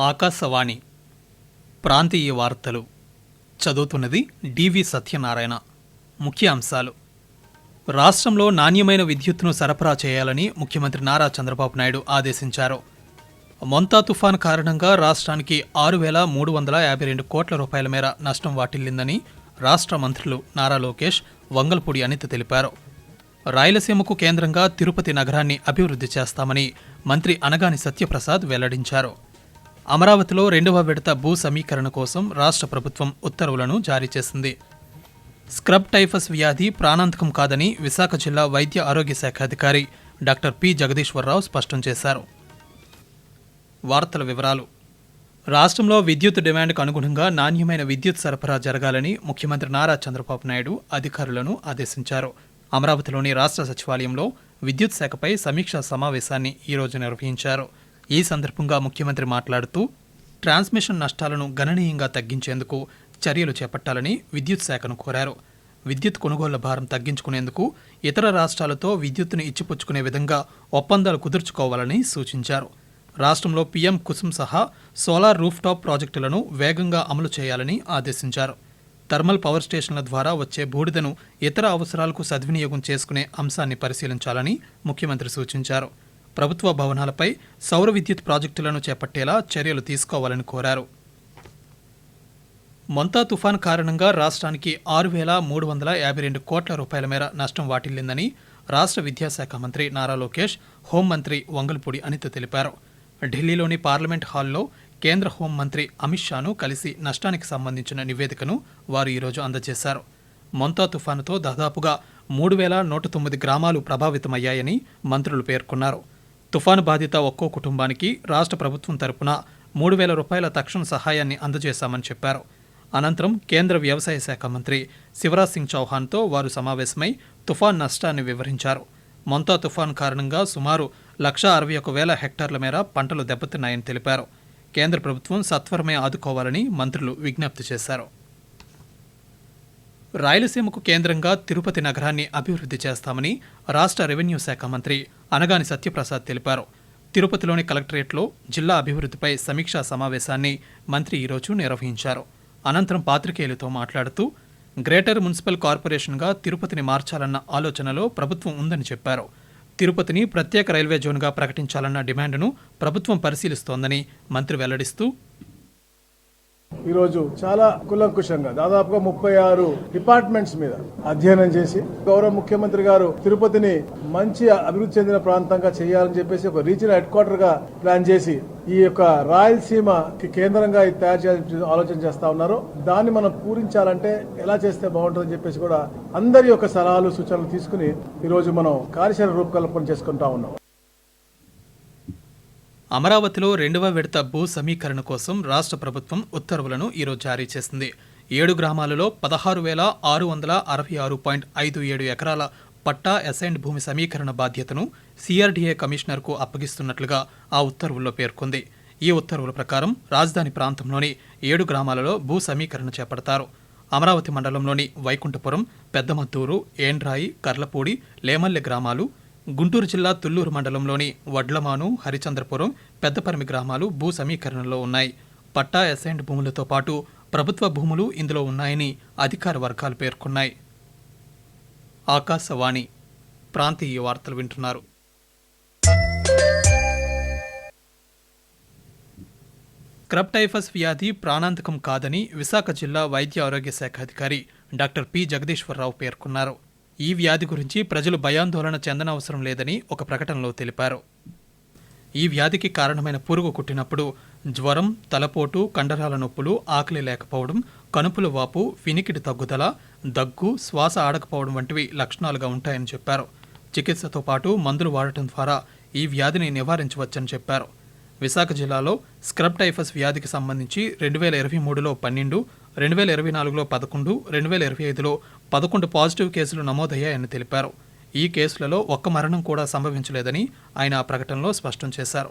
ఆకాశవాణి ప్రాంతీయ వార్తలు చదువుతున్నది డివి సత్యనారాయణ. ముఖ్య అంశాలు రాష్ట్రంలో నాణ్యమైన విద్యుత్తును సరఫరా చేయాలని ముఖ్యమంత్రి నారా చంద్రబాబు నాయుడు ఆదేశించారు. మొంతా తుఫాన్ కారణంగా రాష్ట్రానికి ఆరు వేల మూడు వందల యాభై రెండు కోట్ల రూపాయల మేర నష్టం వాటిల్లిందని రాష్ట్ర మంత్రులు నారా లోకేష్ వంగల్పూడి అనిత తెలిపారు. రాయలసీమకు కేంద్రంగా తిరుపతి నగరాన్ని అభివృద్ధి చేస్తామని మంత్రి అనగాని సత్యప్రసాద్ వెల్లడించారు. అమరావతిలో రెండవ విడత భూ సమీకరణ కోసం రాష్ట్ర ప్రభుత్వం ఉత్తర్వులను జారీ చేసింది. స్క్రబ్ టైఫస్ వ్యాధి ప్రాణాంతకం కాదని విశాఖ జిల్లా వైద్య ఆరోగ్య శాఖ అధికారి డాక్టర్ పి. జగదీశ్వరరావు స్పష్టం చేశారు. వార్తల వివరాలు. రాష్ట్రంలో విద్యుత్ డిమాండ్కు అనుగుణంగా నాణ్యమైన విద్యుత్ సరఫరా జరగాలని ముఖ్యమంత్రి నారా చంద్రబాబు నాయుడు అధికారులను ఆదేశించారు. అమరావతిలోని రాష్ట్ర సచివాలయంలో విద్యుత్ శాఖపై సమీక్షా సమావేశాన్ని ఈరోజు నిర్వహించారు. ఈ సందర్భంగా ముఖ్యమంత్రి మాట్లాడుతూ ట్రాన్స్మిషన్ నష్టాలను గణనీయంగా తగ్గించేందుకు చర్యలు చేపట్టాలని విద్యుత్ శాఖను కోరారు. విద్యుత్ కొనుగోళ్ళ భారం తగ్గించుకునేందుకు ఇతర రాష్ట్రాలతో విద్యుత్తును ఇచ్చిపుచ్చుకునే విధంగా ఒప్పందాలు కుదుర్చుకోవాలని సూచించారు. రాష్ట్రంలో పీఎం కుసుమ్ సహా సోలార్ రూఫ్టాప్ ప్రాజెక్టులను వేగంగా అమలు చేయాలని ఆదేశించారు. థర్మల్ పవర్ స్టేషన్ల ద్వారా వచ్చే బూడిదను ఇతర అవసరాలకు సద్వినియోగం చేసుకునే అంశాన్ని పరిశీలించాలని ముఖ్యమంత్రి సూచించారు. ప్రభుత్వ భవనాలపై సౌర విద్యుత్ ప్రాజెక్టులను చేపట్టేలా చర్యలు తీసుకోవాలని కోరారు. మొంతా తుఫాన్ కారణంగా రాష్ట్రానికి ఆరు వేల మూడు వందల యాభై రెండు కోట్ల రూపాయల మేర నష్టం వాటిల్లిందని రాష్ట్ర విద్యాశాఖ మంత్రి నారా లోకేష్ హోంమంత్రి వంగల్పూడి అనిత తెలిపారు. ఢిల్లీలోని పార్లమెంట్ హాల్లో కేంద్ర హోంమంత్రి అమిత్ షాను కలిసి నష్టానికి సంబంధించిన నివేదికను వారు ఈరోజు అందజేశారు. మొంతా తుఫానుతో దాదాపుగా మూడు వేల నూట తొమ్మిది గ్రామాలు ప్రభావితమయ్యాయని మంత్రులు పేర్కొన్నారు. తుఫాను బాధిత ఒక్కో కుటుంబానికి రాష్ట్ర ప్రభుత్వం తరపున మూడు వేల రూపాయల తక్షణ సహాయాన్ని అందజేశామని చెప్పారు. అనంతరం కేంద్ర వ్యవసాయ శాఖ మంత్రి శివరాజ్ సింగ్ చౌహాన్తో వారు సమావేశమై తుఫాన్ నష్టాన్ని వివరించారు. మొంతా తుఫాన్ కారణంగా సుమారు లక్ష అరవై ఒక వేల హెక్టార్ల మేర పంటలు దెబ్బతిన్నాయని తెలిపారు. కేంద్ర ప్రభుత్వం సత్వరమే ఆదుకోవాలని మంత్రులు విజ్ఞప్తి చేశారు. రాయలసీమకు కేంద్రంగా తిరుపతి నగరాన్ని అభివృద్ధి చేస్తామని రాష్ట్ర రెవెన్యూ శాఖ మంత్రి అనగాని సత్యప్రసాద్ తెలిపారు. తిరుపతిలోని కలెక్టరేట్లో జిల్లా అభివృద్ధిపై సమీక్షా సమావేశాన్ని మంత్రి ఈరోజు నిర్వహించారు. అనంతరం పాత్రికేయులతో మాట్లాడుతూ గ్రేటర్ మున్సిపల్ కార్పొరేషన్గా తిరుపతిని మార్చాలన్న ఆలోచనలో ప్రభుత్వం ఉందని చెప్పారు. తిరుపతిని ప్రత్యేక రైల్వే జోన్గా ప్రకటించాలన్న డిమాండ్ను ప్రభుత్వం పరిశీలిస్తోందని మంత్రి వెల్లడిస్తూ ఈరోజు చాలా కులంకుశంగా దాదాపుగా ముప్పై ఆరు డిపార్ట్మెంట్స్ మీద అధ్యయనం చేసి గౌరవ ముఖ్యమంత్రి గారు తిరుపతిని మంచి అభివృద్ధి చెందిన ప్రాంతంగా చేయాలని చెప్పేసి ఒక రీజనల్ హెడ్ క్వార్టర్గా ప్లాన్ చేసి ఈ యొక్క రాయలసీమకి కేంద్రంగా ఇది తయారు చేయాలని ఆలోచన చేస్తా ఉన్నారు. దాన్ని మనం పూరించాలంటే ఎలా చేస్తే బాగుంటుందని చెప్పేసి కూడా అందరి యొక్క సలహాలు సూచనలు తీసుకుని ఈరోజు మనం కార్యాచరణ రూపకల్పన చేసుకుంటా ఉన్నాం. అమరావతిలో రెండవ విడత భూ సమీకరణ కోసం రాష్ట్ర ప్రభుత్వం ఉత్తర్వులను ఈరోజు జారీ చేసింది. ఏడు గ్రామాలలో పదహారు వేల ఆరు వందల అరవై ఆరు పాయింట్ ఐదు ఏడు ఎకరాల పట్టా అసైన్డ్ భూమి సమీకరణ బాధ్యతను సిఆర్డీఏ కమిషనర్కు అప్పగిస్తున్నట్లుగా ఆ ఉత్తర్వుల్లో పేర్కొంది. ఈ ఉత్తర్వుల ప్రకారం రాజధాని ప్రాంతంలోని ఏడు గ్రామాలలో భూ సమీకరణ చేపడతారు. అమరావతి మండలంలోని వైకుంఠపురం పెద్దమద్దూరు ఏండ్రాయి కర్లపూడి లేమల్లె గ్రామాలు గుంటూరు జిల్లా తుళ్ళూరు మండలంలోని వడ్లమాను హరిచంద్రపురం పెద్దపరిమి గ్రామాలు భూ సమీకరణలో ఉన్నాయి. పట్టా అసైన్డ్ భూములతో పాటు ప్రభుత్వ భూములు ఇందులో ఉన్నాయని అధికార వర్గాలు పేర్కొన్నాయి. ఆకాశవాణి ప్రాంతీయ వార్తలు వింటున్నారు. క్రబ్ టైఫస్ వ్యాధి ప్రాణాంతకం కాదని విశాఖ జిల్లా వైద్య ఆరోగ్య శాఖ అధికారి డాక్టర్ పి. జగదీశ్వరరావు పేర్కొన్నారు. ఈ వ్యాధి గురించి ప్రజలు భయాందోళన చెందనవసరం లేదని ఒక ప్రకటనలో తెలిపారు. ఈ వ్యాధికి కారణమైన పురుగు కుట్టినప్పుడు జ్వరం తలపోటు కండరాల నొప్పులు ఆకలి లేకపోవడం కనుపుల వాపు వినికిడి తగ్గుదల దగ్గు శ్వాస ఆడకపోవడం వంటివి లక్షణాలుగా ఉంటాయని చెప్పారు. చికిత్సతో పాటు మందులు వాడటం ద్వారా ఈ వ్యాధిని నివారించవచ్చని చెప్పారు. విశాఖ జిల్లాలో స్క్రబ్ టైఫస్ వ్యాధికి సంబంధించి రెండు వేల ఇరవై మూడులో పన్నెండు రెండు వేల ఇరవై నాలుగులో పదకొండు రెండు వేల ఇరవై ఐదులో పదకొండు పాజిటివ్ కేసులు నమోదయ్యాయని తెలిపారు. ఈ కేసులలో ఒక్క మరణం కూడా సంభవించలేదని ఆయన ఆ ప్రకటనలో స్పష్టం చేశారు.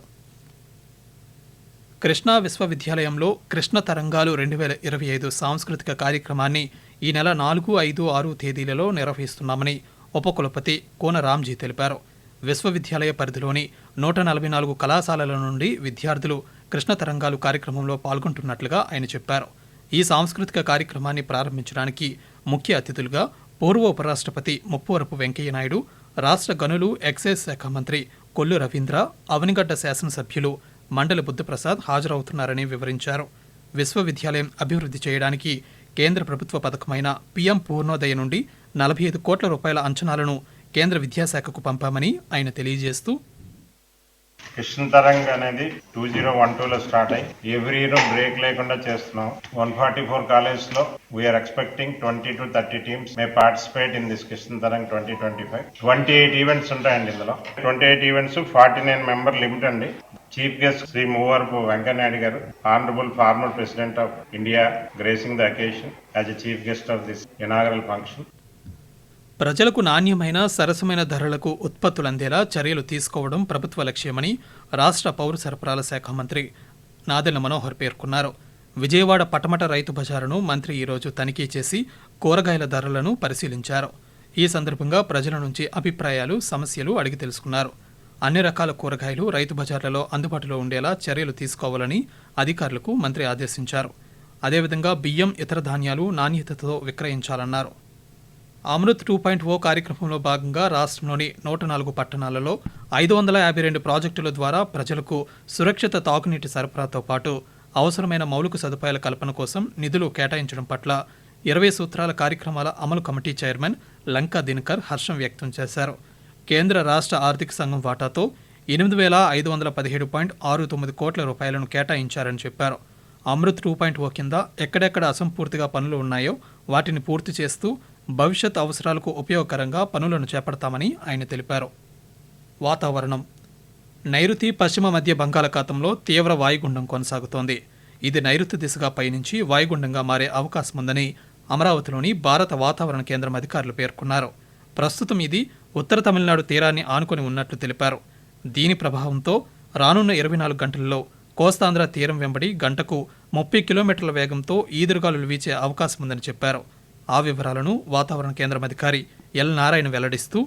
కృష్ణా విశ్వవిద్యాలయంలో కృష్ణ తరంగాలు రెండు వేల ఇరవై ఐదు సాంస్కృతిక కార్యక్రమాన్ని ఈ నెల నాలుగు ఐదు ఆరు తేదీలలో నిర్వహిస్తున్నామని ఉపకులపతి కోన రామ్జీ తెలిపారు. విశ్వవిద్యాలయ పరిధిలోని నూట నలభై నాలుగు కళాశాలల నుండి విద్యార్థులు కృష్ణ తరంగాలు కార్యక్రమంలో పాల్గొంటున్నట్లుగా ఆయన చెప్పారు. ఈ సాంస్కృతిక కార్యక్రమాన్ని ప్రారంభించడానికి ముఖ్య అతిథులుగా పూర్వ ఉపరాష్ట్రపతి ముప్పవరపు వెంకయ్యనాయుడు రాష్ట్ర గనులు ఎక్సైజ్ శాఖ మంత్రి కొల్లు రవీంద్ర అవనిగడ్డ శాసనసభ్యులు మండలి బుద్ధప్రసాద్ హాజరవుతున్నారని వివరించారు. విశ్వవిద్యాలయం అభివృద్ధి చేయడానికి కేంద్ర ప్రభుత్వ పథకమైన పీఎం పూర్ణోదయ నుండి నలభై ఐదు కోట్ల రూపాయల అంచనాలను కేంద్ర విద్యాశాఖకు పంపామని ఆయన తెలియజేస్తూ కృష్ణ తరంగ్ అనేది టూ జీరో వన్ టూ లో స్టార్ట్ అయ్యి ఎవ్రీ ఇయర్ బ్రేక్ లేకుండా చేస్తున్నాం. వన్ ఫార్టీ ఫోర్ కాలేజ్లో we are expecting twenty to thirty teams may participate in this Krishna Tarang twenty twenty five twenty eight events ఉంటాయండి ఇందులో. Twenty eight events forty nine member limit అండి. Chief guest Shri Muppavarapu Venkaiah Naidu గారు honourable former president of India gracing the occasion as a chief guest of this inaugural function ప్రజలకు నాణ్యమైన సరసమైన ధరలకు ఉత్పత్తులు అందేలా చర్యలు తీసుకోవడం ప్రభుత్వ లక్ష్యమని రాష్ట్ర పౌర సరఫరాల శాఖ మంత్రి నాదెల మనోహర్ పేర్కొన్నారు. విజయవాడ పటమట రైతు బజారును మంత్రి ఈరోజు తనిఖీ చేసి కూరగాయల ధరలను పరిశీలించారు. ఈ సందర్భంగా ప్రజల నుంచి అభిప్రాయాలు సమస్యలు అడిగి తెలుసుకున్నారు. అన్ని రకాల కూరగాయలు రైతు బజార్లలో అందుబాటులో ఉండేలా చర్యలు తీసుకోవాలని అధికారులకు మంత్రి ఆదేశించారు. అదేవిధంగా బియ్యం ఇతర ధాన్యాలు నాణ్యతతో విక్రయించాలన్నారు. అమృత్ టూ పాయింట్ ఓ కార్యక్రమంలో భాగంగా రాష్ట్రంలోని నూట నాలుగు పట్టణాలలో ఐదు వందల యాభై రెండు ప్రాజెక్టుల ద్వారా ప్రజలకు సురక్షిత తాగునీటి సరఫరాతో పాటు అవసరమైన మౌలిక సదుపాయాల కల్పన కోసం నిధులు కేటాయించడం పట్ల ఇరవై సూత్రాల కార్యక్రమాల అమలు కమిటీ చైర్మన్ లంకా దినకర్ హర్షం వ్యక్తం చేశారు. కేంద్ర రాష్ట్ర ఆర్థిక సంఘం వాటాతో ఎనిమిది వేల ఐదు వందల పదిహేడు పాయింట్ ఆరు తొమ్మిది కోట్ల రూపాయలను కేటాయించారని చెప్పారు. అమృత్ టూ పాయింట్ ఓ కింద ఎక్కడెక్కడ అసంపూర్తిగా పనులు ఉన్నాయో వాటిని పూర్తి చేస్తూ భవిష్యత్ అవసరాలకు ఉపయోగకరంగా పనులను చేపడతామని ఆయన తెలిపారు. వాతావరణం. నైరుతి పశ్చిమ మధ్య బంగాళాఖాతంలో తీవ్ర వాయుగుండం కొనసాగుతోంది. ఇది నైరుతి దిశగా పయనించి వాయుగుండంగా మారే అవకాశం ఉందని అమరావతిలోని భారత వాతావరణ కేంద్రం అధికారులు పేర్కొన్నారు. ప్రస్తుతం ఇది ఉత్తర తమిళనాడు తీరాన్ని ఆనుకొని ఉన్నట్లు తెలిపారు. దీని ప్రభావంతో రానున్న ఇరవై నాలుగు గంటల్లో కోస్తాంధ్ర తీరం వెంబడి గంటకు ముప్పై కిలోమీటర్ల వేగంతో ఈదురుగాలులు వీచే అవకాశం ఉందని చెప్పారు. ఆ వివరాలను వాతావరణ కేంద్రం అధికారి ఎల్ నారాయణ వెల్లడిస్తూ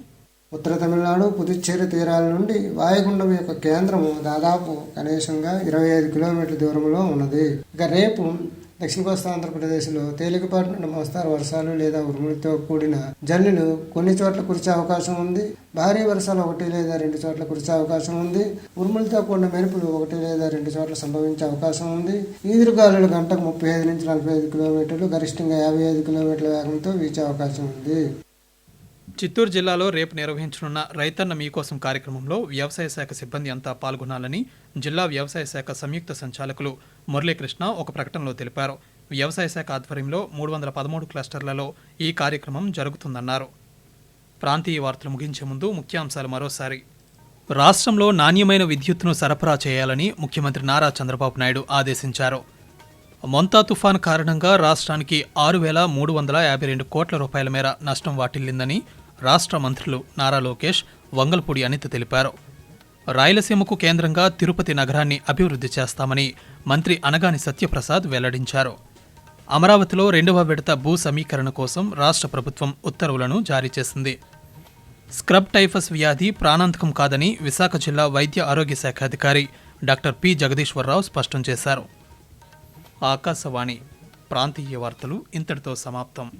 ఉత్తర తమిళనాడు పుదుచ్చేరి తీరాల నుండి వాయుగుండం యొక్క కేంద్రము దాదాపు కనీసంగా ఇరవై ఐదు కిలోమీటర్ల దూరంలో ఉన్నది. ఇక రేపు దక్షిణ కోస్తా ఆంధ్రప్రదేశ్లో తేలికపాటి నుండి మోస్తారు. వర్షాలు లేదా ఉరుములతో కూడిన జల్లులు కొన్ని చోట్ల కురిసే అవకాశం ఉంది. భారీ వర్షాలు ఒకటి లేదా రెండు చోట్ల కురిసే అవకాశం ఉంది. ఉరుములతో కూడిన మెరుపులు ఒకటి లేదా రెండు చోట్ల సంభవించే అవకాశం ఉంది. ఈదురుగాలులు గంటకు ముప్పై ఐదు నుంచి నలభై ఐదు కిలోమీటర్లు గరిష్టంగా యాభై ఐదు కిలోమీటర్ల వేగంతో వీచే అవకాశం ఉంది. చిత్తూరు జిల్లాలో రేపు నిర్వహించనున్న రైతన్న మీకోసం కార్యక్రమంలో వ్యవసాయ శాఖ సిబ్బంది అంతా పాల్గొనాలని జిల్లా వ్యవసాయ శాఖ సంయుక్త సంచాలకులు మురళీకృష్ణ ఒక ప్రకటనలో తెలిపారు. వ్యవసాయ శాఖ ఆధ్వర్యంలో మూడు వందల పదమూడు క్లస్టర్లలో ఈ కార్యక్రమం జరుగుతుందన్నారు. ప్రాంతీయ వార్తలు ముగించే ముందు ముఖ్యాంశాలు మరోసారి. రాష్ట్రంలో నాణ్యమైన విద్యుత్తును సరఫరా చేయాలని ముఖ్యమంత్రి నారా చంద్రబాబు నాయుడు ఆదేశించారు. మొంతా తుఫాన్ కారణంగా రాష్ట్రానికి ఆరు వేల మూడు వందల యాభై రెండు కోట్ల రూపాయల మేర నష్టం వాటిల్లిందని రాష్ట్ర మంత్రులు నారా లోకేష్ వంగల్పూడి అనిత తెలిపారు. రాయలసీమకు కేంద్రంగా తిరుపతి నగరాన్ని అభివృద్ధి చేస్తామని మంత్రి అనగాని సత్యప్రసాద్ వెల్లడించారు. అమరావతిలో రెండవ విడత భూ సమీకరణ కోసం రాష్ట్ర ప్రభుత్వం ఉత్తర్వులను జారీ చేసింది. స్క్రబ్ టైఫస్ వ్యాధి ప్రాణాంతకం కాదని విశాఖ జిల్లా వైద్య ఆరోగ్య శాఖ అధికారి డాక్టర్ పి. జగదీశ్వరరావు స్పష్టం చేశారు. ఆకాశవాణి ప్రాంతీయ వార్తలు ఇంతటితో సమాప్తం.